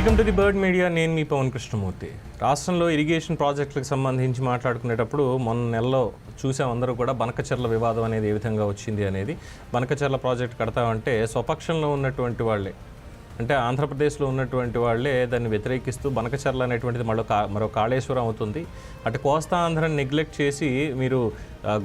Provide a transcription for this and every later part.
Welcome to the bird media. నేను మీ పవన్ కృష్ణమూర్తి. రాష్ట్రంలో ఇరిగేషన్ ప్రాజెక్టులకు సంబంధించి మాట్లాడుకునేటప్పుడు మొన్న నెలలో చూసాం అందరూ కూడా బనకచర్ల వివాదం అనేది ఏ విధంగా వచ్చింది అనేది. బనకచర్ల ప్రాజెక్ట్ కడతామంటే స్వపక్షంలో ఉన్నటువంటి వాళ్ళే అంటే ఆంధ్రప్రదేశ్లో ఉన్నటువంటి వాళ్ళే దాన్ని వ్యతిరేకిస్తూ బనకచర్ల అనేటువంటిది మరో కా మరో కాళేశ్వరం అవుతుంది. అటు కోస్తా ఆంధ్రని నెగ్లెక్ట్ చేసి మీరు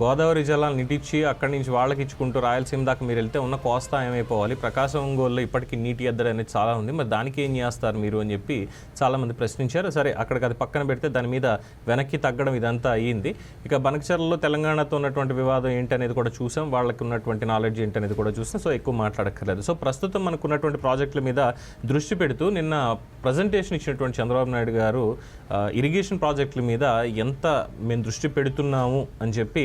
గోదావరి జలాలు నిటిచ్చి అక్కడి నుంచి వాళ్ళకి ఇచ్చుకుంటూ రాయలసీమ దాకా మీరు వెళ్తే ఉన్న కోస్తా ఏమైపోవాలి? ప్రకాశం ఒంగోలులో ఇప్పటికీ నీటి ఎద్దడి అనేది చాలా ఉంది. మరి దానికి ఏం చేస్తారు మీరు అని చెప్పి చాలామంది ప్రశ్నించారు. సరే అక్కడికి అది పక్కన పెడితే దాని మీద వెనక్కి తగ్గడం ఇదంతా అయ్యింది. ఇక బనకచర్లలో తెలంగాణతో ఉన్నటువంటి వివాదం ఏంటి అనేది కూడా చూసాం. వాళ్ళకి ఉన్నటువంటి నాలెడ్జ్ ఏంటి అనేది కూడా చూసాం. సో ఎక్కువ మాట్లాడక్కర్లేదు. సో ప్రస్తుతం మనకు ఉన్నటువంటి ప్రాజెక్టుల మీద దృష్టి పెడుతూ నిన్న ప్రజెంటేషన్ ఇచ్చినటువంటి చంద్రబాబు నాయుడు గారు ఇరిగేషన్ ప్రాజెక్టుల మీద ఎంత మేము దృష్టి పెడుతున్నాము అని చెప్పి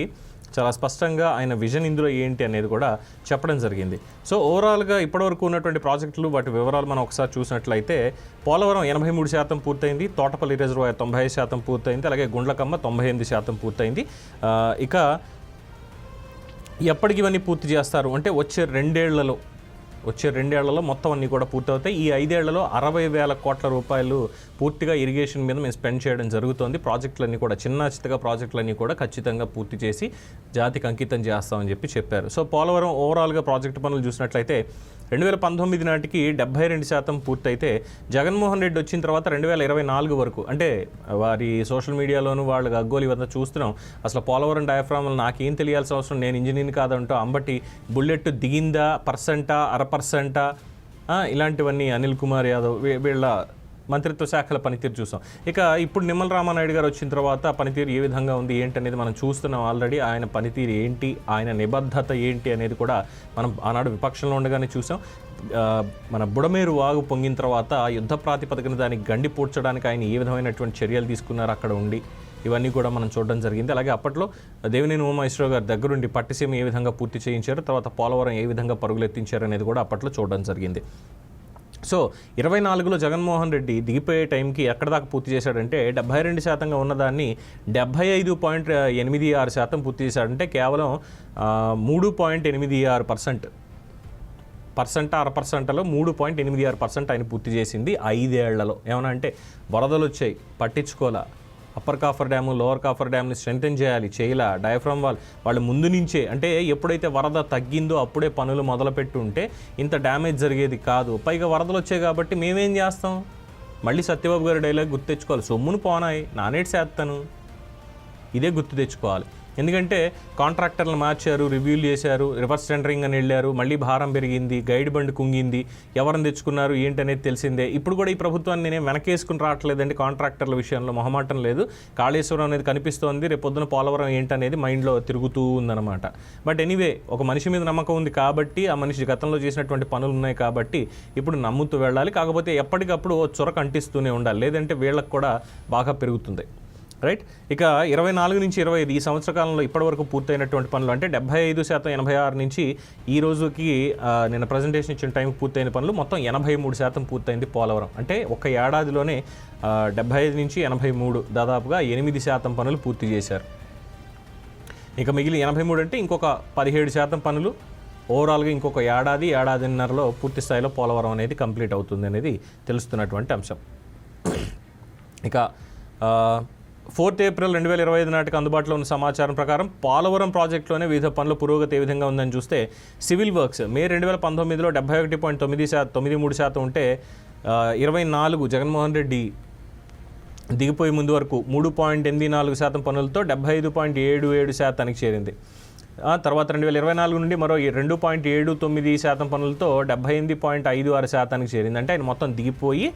చాలా స్పష్టంగా ఆయన విజన్ ఇందులో ఏంటి అనేది కూడా చెప్పడం జరిగింది. సో ఓవరాల్గా ఇప్పటివరకు ఉన్నటువంటి ప్రాజెక్టులు వాటి వివరాలు మనం ఒకసారి చూసినట్లయితే పోలవరం ఎనభై మూడు శాతం పూర్తయింది తోటపల్లి రిజర్వాయర్ తొంభై ఐదు శాతం పూర్తయింది అలాగే గుండ్లకమ్మ తొంభై ఎనిమిది శాతం పూర్తయింది. ఇక ఎప్పటికి ఇవన్నీ పూర్తి చేస్తారు? అంటే వచ్చే రెండేళ్ళలో వచ్చే రెండేళ్ళలో మొత్తం అన్నీ కూడా పూర్తవుతాయి. ఈ ఐదేళ్ళలో అరవై వేల కోట్ల రూపాయలు పూర్తిగా ఇరిగేషన్ మీద మేము స్పెండ్ చేయడం జరుగుతోంది. ప్రాజెక్టులన్నీ కూడా చిన్న చిత్తగా ప్రాజెక్టులన్నీ కూడా ఖచ్చితంగా పూర్తి చేసి జాతికి అంకితం చేస్తామని చెప్పి చెప్పారు. సో పోలవరం ఓవరాల్గా ప్రాజెక్టు పనులు చూసినట్లయితే రెండు వేల పంతొమ్మిది నాటికి డెబ్బై రెండు శాతం పూర్తయితే జగన్మోహన్ రెడ్డి వచ్చిన తర్వాత రెండు వేల ఇరవై నాలుగు వరకు అంటే వారి సోషల్ మీడియాలోనూ వాళ్ళు అగ్గోలు ఇవన్నీ చూస్తున్నాం. అసలు పోలవరం డయాఫ్రామ్లు నాకేం తెలియాల్సిన అవసరం? నేను ఇంజనీర్ కాదంటూ అంబటి బుల్లెట్ దిగిందా? పర్సెంటా? అర పర్సెంటా? ఇలాంటివన్నీ అనిల్ కుమార్ యాదవ్ వీళ్ళ మంత్రిత్వ శాఖల పనితీరు చూసాం. ఇక ఇప్పుడు నిమ్మల రామానాయుడు గారు వచ్చిన తర్వాత పనితీరు ఏ విధంగా ఉంది ఏంటి అనేది మనం చూస్తున్నాం ఆల్రెడీ. ఆయన పనితీరు ఏంటి ఆయన నిబద్ధత ఏంటి అనేది కూడా మనం ఆనాడు విపక్షంలో ఉండగానే చూసాం. మన బుడమేరు వాగు పొంగిన తర్వాత యుద్ధ ప్రాతిపదికన దానికి గండి పూడ్చడానికి ఆయన ఏ విధమైనటువంటి చర్యలు తీసుకున్నారు అక్కడ ఉండి ఇవన్నీ కూడా మనం చూడడం జరిగింది. అలాగే అప్పట్లో దేవినేని ఉమామహేశ్వరరావు గారి దగ్గరుండి పట్టిసీమ ఏ విధంగా పూర్తి చేయించారు తర్వాత పోలవరం ఏ విధంగా పరుగులెత్తించారు అనేది కూడా అప్పట్లో చూడడం జరిగింది. సో ఇరవై నాలుగులో జగన్మోహన్ రెడ్డి దిగిపోయే టైంకి ఎక్కడ దాకా పూర్తి చేశాడంటే డెబ్బై రెండు శాతంగా ఉన్నదాన్ని డెబ్బై ఐదు పాయింట్ ఎనిమిది ఆరు శాతం పూర్తి చేశాడంటే కేవలం మూడు పాయింట్ ఎనిమిది ఆరు పర్సెంట్. పర్సెంట్ అర పర్సెంట్లో మూడు పాయింట్ ఎనిమిది ఆరు పర్సెంట్ ఆయన పూర్తి చేసింది ఐదేళ్ళలో. ఏమన్నా అంటే వరదలు వచ్చాయి పట్టించుకోలే. Upper coffer dam lower coffer డ్యామ్ని strengthen చేయాలి చేయలా? Diaphragm wall. వాళ్ళు ముందు నుంచే అంటే ఎప్పుడైతే వరద తగ్గిందో అప్పుడే పనులు మొదలుపెట్టి ఉంటే ఇంత డ్యామేజ్ జరిగేది కాదు. పైగా వరదలు వచ్చాయి కాబట్టి మేమేం చేస్తాం? మళ్ళీ సత్యబాబు గారి డైలాగ్ గుర్తు తెచ్చుకోవాలి. సొమ్మును పోనాయి నానేటి చేస్తాను ఇదే గుర్తు తెచ్చుకోవాలి. ఎందుకంటే కాంట్రాక్టర్లు మార్చారు రివ్యూలు చేశారు రివర్స్ టెండరింగ్ అని వెళ్ళారు మళ్ళీ భారం పెరిగింది గైడ్ బండి కుంగింది ఎవరిని తెచ్చుకున్నారు ఏంటి అనేది తెలిసిందే. ఇప్పుడు కూడా ఈ ప్రభుత్వాన్ని నేనే వెనకేసుకుని రావట్లేదండి కాంట్రాక్టర్ల విషయంలో మొహమాటం లేదు. కాళేశ్వరం అనేది కనిపిస్తోంది రేపు పొద్దున పోలవరం ఏంటనేది మైండ్లో తిరుగుతూ ఉందన్నమాట. బట్ ఎనీవే ఒక మనిషి మీద నమ్మకం ఉంది కాబట్టి ఆ మనిషి గతంలో చేసినటువంటి పనులు ఉన్నాయి కాబట్టి ఇప్పుడు నమ్ముతూ వెళ్ళాలి. కాకపోతే ఎప్పటికప్పుడు ఓ చొరక అంటిస్తూనే ఉండాలి. లేదంటే వీళ్ళకి కూడా బాగా పెరుగుతుంది. రైట్? ఇక ఇరవై నాలుగు నుంచి ఇరవై ఐదు ఈ సంవత్సర కాలంలో ఇప్పటివరకు పూర్తయినటువంటి పనులు అంటే డెబ్బై ఐదు శాతం ఎనభై ఆరు నుంచి ఈ రోజుకి నిన్న ప్రజెంటేషన్ ఇచ్చిన టైంకి పూర్తయిన పనులు మొత్తం ఎనభై మూడు శాతం పూర్తయింది పోలవరం. అంటే ఒక ఏడాదిలోనే డెబ్బై ఐదు నుంచి ఎనభై మూడు దాదాపుగా ఎనిమిది శాతం పనులు పూర్తి చేశారు. ఇక మిగిలిన ఎనభై మూడు అంటే ఇంకొక పదిహేడు శాతం పనులు ఓవరాల్గా ఇంకొక ఏడాది ఏడాదిన్నరలో పూర్తి స్థాయిలో పోలవరం అనేది కంప్లీట్ అవుతుంది అనేది తెలుస్తున్నటువంటి అంశం. ఇక ఫోర్త్ ఏప్రిల్ రెండు వేల ఇరవై ఐదు నాటికి అందుబాటులో ఉన్న సమాచారం ప్రకారం పోలవరం ప్రాజెక్టులోనే వివిధ పనుల పురోగతి ఏ విధంగా ఉందని చూస్తే సివిల్ వర్క్స్ మే రెండు వేల పంతొమ్మిదిలో డెబ్బై ఒకటి పాయింట్ తొమ్మిది శాతం తొమ్మిది మూడు శాతం ఉంటే ఇరవై నాలుగు జగన్మోహన్ రెడ్డి దిగిపోయే ముందు వరకు మూడు పాయింట్ ఎనిమిది నాలుగు శాతం పనులతో డెబ్బై ఐదు పాయింట్ ఏడు ఏడు శాతానికి చేరింది. ఆ తర్వాత రెండు వేల ఇరవై నాలుగు నుండి మరో రెండు పాయింట్ ఏడు తొమ్మిది శాతం పనులతో డెబ్బై ఎనిమిది పాయింట్ ఐదు ఆరు శాతానికి చేరింది. అంటే ఆయన మొత్తం దిగిపోయి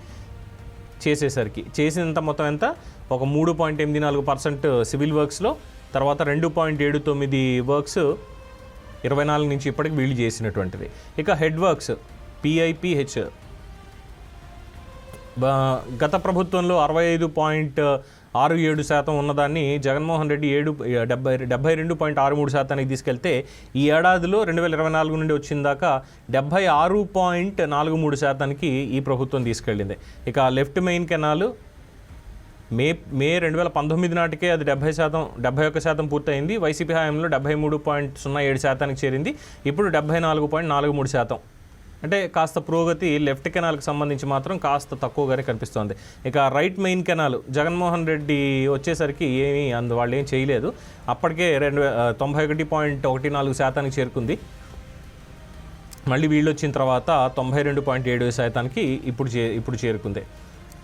చేసేసరికి చేసినంత మొత్తం ఎంత? ఒక మూడు పాయింట్ ఎనిమిది నాలుగు పర్సెంట్ సివిల్ వర్క్స్లో తర్వాత రెండు పాయింట్ ఏడు తొమ్మిది వర్క్స్ ఇరవై నాలుగు నుంచి ఇప్పటికి వీళ్ళు చేసినటువంటిది. ఇక హెడ్ వర్క్స్ పిఐపిహెచ్. బా- గత ప్రభుత్వంలో అరవై ఐదు పాయింట్ ఆరు ఏడు శాతం ఉన్నదాన్ని జగన్మోహన్ రెడ్డి ఏడు డెబ్బై డెబ్బై రెండు పాయింట్ ఆరు మూడు శాతానికి తీసుకెళ్తే ఈ ఏడాదిలో రెండు వేల ఇరవై నాలుగు నుండి వచ్చిన దాకా డెబ్బై ఆరు పాయింట్ నాలుగు మూడు శాతానికి ఈ ప్రభుత్వం తీసుకెళ్ళింది. ఇక left main canal May May రెండు వేల పంతొమ్మిది నాటికే అది డెబ్బై శాతం డెబ్బై ఒక్క శాతం పూర్తయింది. వైసీపీ హయాంలో డెబ్బై మూడు పాయింట్ సున్నా ఏడు శాతానికి చేరింది. ఇప్పుడు డెబ్బై నాలుగు పాయింట్ నాలుగు మూడు శాతం. అంటే కాస్త పురోగతి లెఫ్ట్ కెనాల్కి సంబంధించి మాత్రం కాస్త తక్కువగానే కనిపిస్తోంది. ఇక right main canal Jaganmohan Reddy వచ్చేసరికి ఏమీ అందు వాళ్ళు ఏం చేయలేదు. అప్పటికే రెండు తొంభై ఒకటి పాయింట్ ఒకటి నాలుగు శాతానికి చేరుకుంది. మళ్ళీ వీళ్ళు వచ్చిన తర్వాత తొంభై రెండు పాయింట్ ఏడు శాతానికి ఇప్పుడు చే ఇప్పుడు చేరుకుంది.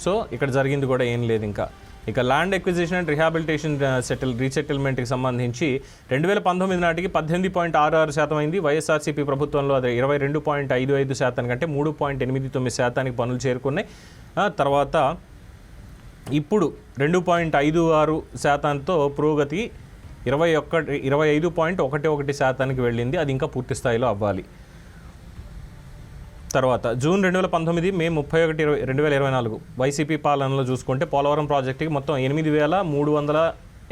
సో ఇక్కడ జరిగింది కూడా ఏం లేదు ఇంకా. ఇక land acquisition and rehabilitation settle రీసెటిల్మెంట్కి సంబంధించి రెండు వేల పంతొమ్మిది నాటికి పద్దెనిమిది పాయింట్ ఆరు ఆరు శాతం అయింది. వైఎస్ఆర్సీపీ ప్రభుత్వంలో అది ఇరవై రెండు పాయింట్ ఐదు ఐదు శాతానికి అంటే మూడు పాయింట్ ఎనిమిది తొమ్మిది శాతానికి పనులు చేరుకున్నాయి. తర్వాత ఇప్పుడు రెండు పాయింట్ ఐదు ఆరు శాతంతో పురోగతి ఇరవై ఒక్కటి ఇరవై ఐదు పాయింట్ ఒకటి ఒకటి శాతానికి వెళ్ళింది. అది ఇంకా పూర్తి స్థాయిలో అవ్వాలి. తర్వాత జూన్ రెండు వేల పంతొమ్మిది మే ముప్పై ఒకటి ఇరవై రెండు వేల ఇరవై నాలుగు వైసీపీ పాలనలో చూసుకుంటే పోలవరం ప్రాజెక్టుకి మొత్తం ఎనిమిది వేల మూడు వందల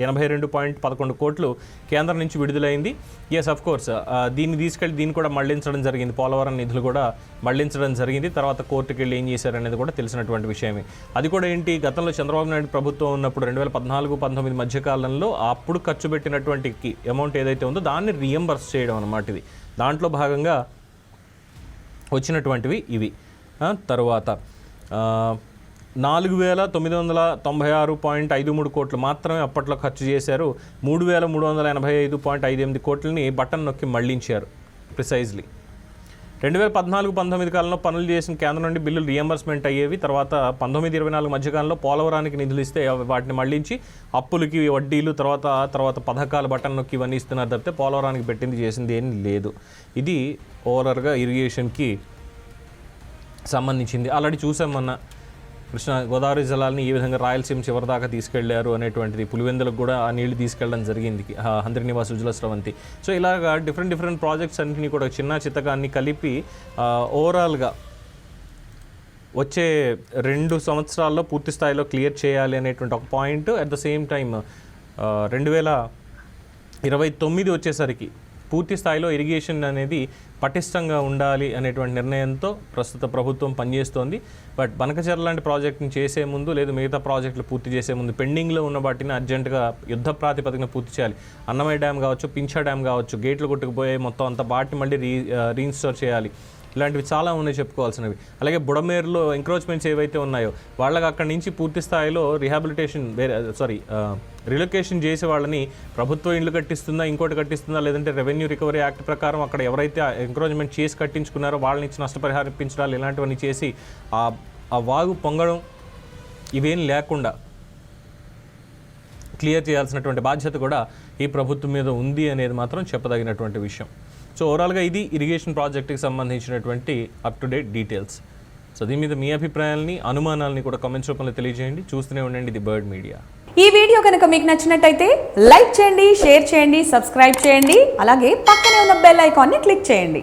ఎనభై రెండు పాయింట్ పదకొండు కోట్లు కేంద్రం నుంచి విడుదలైంది. ఎస్ అఫ్ కోర్స్ దీన్ని తీసుకెళ్ళి దీన్ని కూడా మళ్ళించడం జరిగింది. పోలవరం నిధులు కూడా మళ్ళించడం జరిగింది. తర్వాత కోర్టుకి వెళ్ళి ఏం చేశారనేది కూడా తెలిసినటువంటి విషయమే. అది కూడా ఏంటి? గతంలో చంద్రబాబు నాయుడు ప్రభుత్వం ఉన్నప్పుడు రెండు వేల పద్నాలుగు పంతొమ్మిది మధ్యకాలంలో అప్పుడు ఖర్చు పెట్టినటువంటి అమౌంట్ ఏదైతే ఉందో దాన్ని రియంబర్స్ చేయడం అన్నమాట ఇది. దాంట్లో భాగంగా వచ్చినటువంటివి ఇవి. తర్వాత నాలుగు వేల తొమ్మిది వందల తొంభై ఆరు పాయింట్ ఐదు మూడు కోట్లు మాత్రమే అప్పట్లో ఖర్చు చేశారు. మూడు వేల మూడు వందల ఎనభై ఐదు పాయింట్ ఐదు ఎనిమిది కోట్లని బటన్ నొక్కి మళ్ళించారు ప్రిసైజ్లీ. రెండు వేల పద్నాలుగు పంతొమ్మిది కాలంలో పనులు చేసిన కేంద్రం నుండి బిల్లులు రియంబర్స్మెంట్ అయ్యేవి తర్వాత పంతొమ్మిది ఇరవై నాలుగు మధ్యకాలంలో పోలవరానికి నిధులు ఇస్తే వాటిని మళ్ళించి అప్పులకి వడ్డీలు తర్వాత తర్వాత పథకాలు బటన్ నొక్కి ఇవన్నీ ఇస్తున్నారు తప్పితే పోలవరానికి పెట్టింది చేసింది ఏం లేదు. ఇది ఓవరాల్గా ఇరిగేషన్కి సంబంధించింది. ఆల్రెడీ చూసాం మొన్న కృష్ణా గోదావరి జలాలని ఈ విధంగా రాయలసీమ చివరి దాకా తీసుకెళ్ళారు అనేటువంటిది పులివెందులకు కూడా ఆ నీళ్ళు తీసుకెళ్ళడం జరిగింది హంద్రి నివాస్ ఉజ్వల స్రవంతి. సో ఇలాగా డిఫరెంట్ డిఫరెంట్ ప్రాజెక్ట్స్ అన్నింటినీ కూడా చిన్న చిత్తగా అన్ని కలిపి ఓవరాల్గా వచ్చే రెండు సంవత్సరాల్లో పూర్తి స్థాయిలో క్లియర్ చేయాలి అనేటువంటి ఒక point at the same time రెండు వేల ఇరవై తొమ్మిది వచ్చేసరికి పూర్తి స్థాయిలో ఇరిగేషన్ అనేది పటిష్టంగా ఉండాలి అనేటువంటి నిర్ణయంతో ప్రస్తుత ప్రభుత్వం పనిచేస్తోంది. బట్ బనకచెర లాంటి ప్రాజెక్టుని చేసే ముందు లేదు మిగతా ప్రాజెక్టులు పూర్తి చేసే ముందు పెండింగ్లో ఉన్న వాటిని అర్జెంటుగా యుద్ధ ప్రాతిపదికన పూర్తి చేయాలి. అన్నమయ్య డ్యామ్ కావచ్చు పింఛా డ్యామ్ కావచ్చు గేట్లు కొట్టుకుపోయే మొత్తం అంత వాటిని మళ్ళీ రీ రీఇన్స్టోర్ చేయాలి. ఇలాంటివి చాలా ఉన్నాయి చెప్పుకోవాల్సినవి. అలాగే బుడమేరులో ఎంక్రోచ్మెంట్స్ ఏవైతే ఉన్నాయో వాళ్ళకి అక్కడి నుంచి పూర్తి స్థాయిలో రిహాబిలిటేషన్ వేరే సారీ రిలొకేషన్ చేసే వాళ్ళని ప్రభుత్వం ఇల్లు కట్టిస్తుందా ఇంకోటి కట్టిస్తుందా లేదంటే రెవెన్యూ రికవరీ యాక్ట్ ప్రకారం అక్కడ ఎవరైతే ఎంక్రోచ్మెంట్ చేసి కట్టించుకున్నారో వాళ్ళని ఇచ్చి నష్టపరిహారం ఇప్పించడాలు ఇలాంటివన్నీ చేసి ఆ ఆ వాగు పొంగడం ఇవేం లేకుండా క్లియర్ చేయాల్సినటువంటి బాధ్యత కూడా ఈ ప్రభుత్వం మీద ఉంది అనేది మాత్రం చెప్పదగినటువంటి విషయం. సో ఓవరాల్గా ఇది ఇరిగేషన్ ప్రాజెక్ట్కి సంబంధించినటువంటి up to date details so దీని మీద మీ అభిప్రాయాలని అనుమానాలని కూడా కామెంట్స్ రూపంలో తెలియజేయండి. చూస్తూనే ఉండండి ఇది బర్డ్ మీడియా. ఈ వీడియో కనుక మీకు నచ్చినట్టయితే లైక్ చేయండి షేర్ చేయండి సబ్స్క్రైబ్ చేయండి. అలాగే పక్కనే ఉన్న బెల్ ఐకాన్ని క్లిక్ చేయండి.